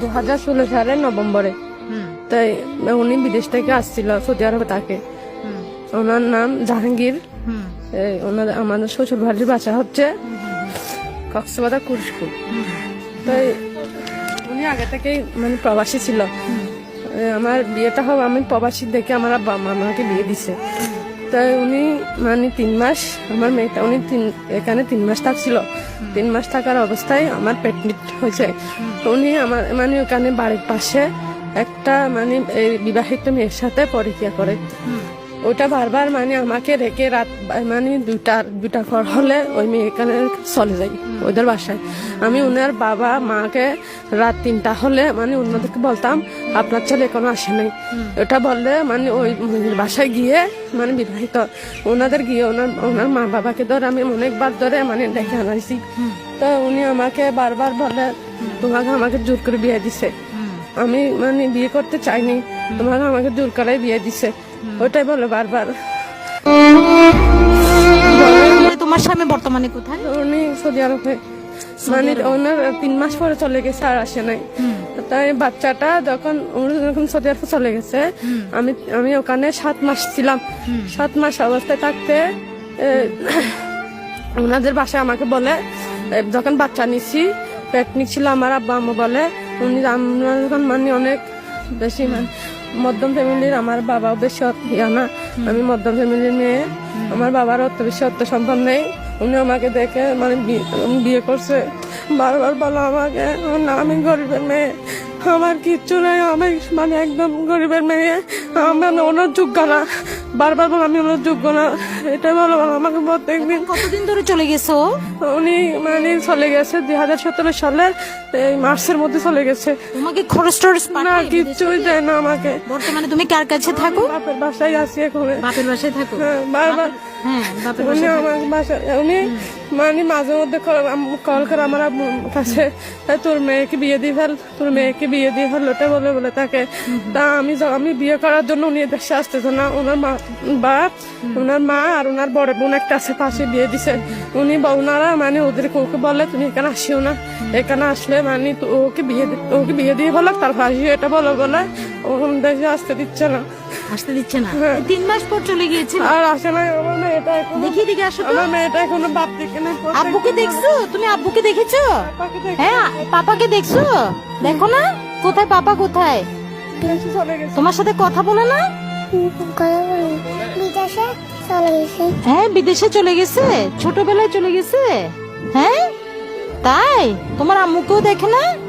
দু হাজার ষোলো সালের নভেম্বরে। তাই উনি বিদেশ থেকে আসছিল সৌদি আরবে তাকে। ওনার নাম জাহাঙ্গীর। ওনার আমাদের শ্বশুর বাড়ির বাসা হচ্ছে কক্সবাজার কুরস্কুল তাই উনি আগে থেকেই মানে প্রবাসী ছিল। আমার বিয়েটা হোক আমি প্রবাসী দেখে আমার আব্বা আমাকে বিয়ে দিছে। তাই উনি মানে তিন মাস আমার মেয়েটা উনি তিন এখানে তিন মাস থাকছিল। তিন মাস থাকার অবস্থায় আমার পেটনিট হয়েছে। উনি আমার মানে ওখানে বাড়ির পাশে একটা মানে এই বিবাহিত মেয়ের সাথে পরিক্রিয়া করে। ওটা বারবার মানে আমাকে রেখে রাত মানে দুটা দুটা ঘর হলে ওই মেয়ে এখানে চলে যাই ওদের বাসায়। আমি ওনার বাবা, মাকে রাত তিনটা হলে মানে অন্যদেরকে বলতাম, আপনার ছেলে এখনও আসে নাই। ওটা বললে মানে ওই বাসায় গিয়ে মানে বিবাহিত। ওনাদের গিয়ে ওনার ওনার মা বাবাকে ধরে আমি অনেকবার ধরে মানে ডেকে আনাইছি। তো উনি আমাকে বারবার বলে, তোমাকে আমাকে জোর করে বিয়ে দিছে। আমি মানে বিয়ে করতে চাইনি। তোমাকে আমাকে জোর করে বিয়ে দিছে। ওটাই বলে বারবার। তোমার স্বামী বর্তমানে কোথায়? উনি সৌদি আরবে। মানে ওনার তিন মাস পরে চলে গেছে আর আসে নাই। তাই বাচ্চাটা যখন যখন সৌদি আরবে চলে গেছে আমি আমি ওখানে সাত মাস ছিলাম। সাত মাস অবস্থায় থাকতে ওনাদের বাসায় আমাকে বলে যখন বাচ্চা নিছি পেটনিক ছিল আমার আব্বা আম্মু বলে উনি আমরা যখন মানে অনেক বেশি মানে মধ্যম ফ্যামিলির আমার বাবাও বেশি অত- ইয়া না। আমি মধ্যম ফ্যামিলির মেয়ে। আমার বাবার অত বেশি অর্থ সম্পদ নেই। উনি আমাকে দেখে মানে বিয়ে করছে। বারবার বলো আমাকে না আমি গরিবের মেয়ে। আমার কিচ্ছু নেই, আমি মানে একদম গরিবের মেয়ে। আমার ওনার যোগ্য না। বারবার বলো আমি ওনার যোগ্য না। এটা বলো আমাকে প্রত্যেকদিন কতদিন ধরে চলে গেছো? উনি মানে চলে গেছে দুই হাজার সতেরো সালের এই মার্চের মধ্যে চলে গেছে। তোমাকে খরচ টরচ না দেয় না আমাকে। বর্তমানে তুমি কার কাছে থাকো? বাপের বাসায় আছি এখন। বাপের বাসায় থাকো? হ্যাঁ, বারবার হ্যাঁ উনি আমার বাসায় উনি মানে মাঝে মধ্যে কল করে আমার কাছে "এ, তোর মেয়েকে বিয়ে দিয়ে ফেল তোর মেয়েকে বিয়ে দিয়ে ফেল ওটা বলে বলে তাকে। তা আমি আমি বিয়ে করার জন্য উনি দেশে আসতেছে না। ওনার মা বাপ ওনার মা আর ওনার বড় বোন একটা আছে পাশে বিয়ে দিছে। উনি ওনারা মানে ওদের ওকে বলে তুমি এখানে আসিও না। এখানে আসলে মানে ওকে বিয়ে ওকে বিয়ে দিয়ে বলো তারপর আসিও এটা বলো বলে ও দেশে আসতে দিচ্ছে না। আসতে দিচ্ছে না। তিন মাস পর চলে গিয়েছে আর আসে না আমার মেয়েটা এখন দেখি দিকে আসো তো। আমার মেয়েটা এখনও বাপ দিকে নেই আব্বুকে দেখছ? তুমি আব্বুকে দেখেছ? হ্যাঁ পাপাকে দেখছ? দেখো না কোথায় পাপা কোথায়? তোমার সাথে কথা বলে না। বিদেশে চলে গেছে। হ্যাঁ বিদেশে চলে গেছে? ছোটবেলায় চলে গেছে? হ্যাঁ? তাই? তোমার আম্মুকেও দেখে না?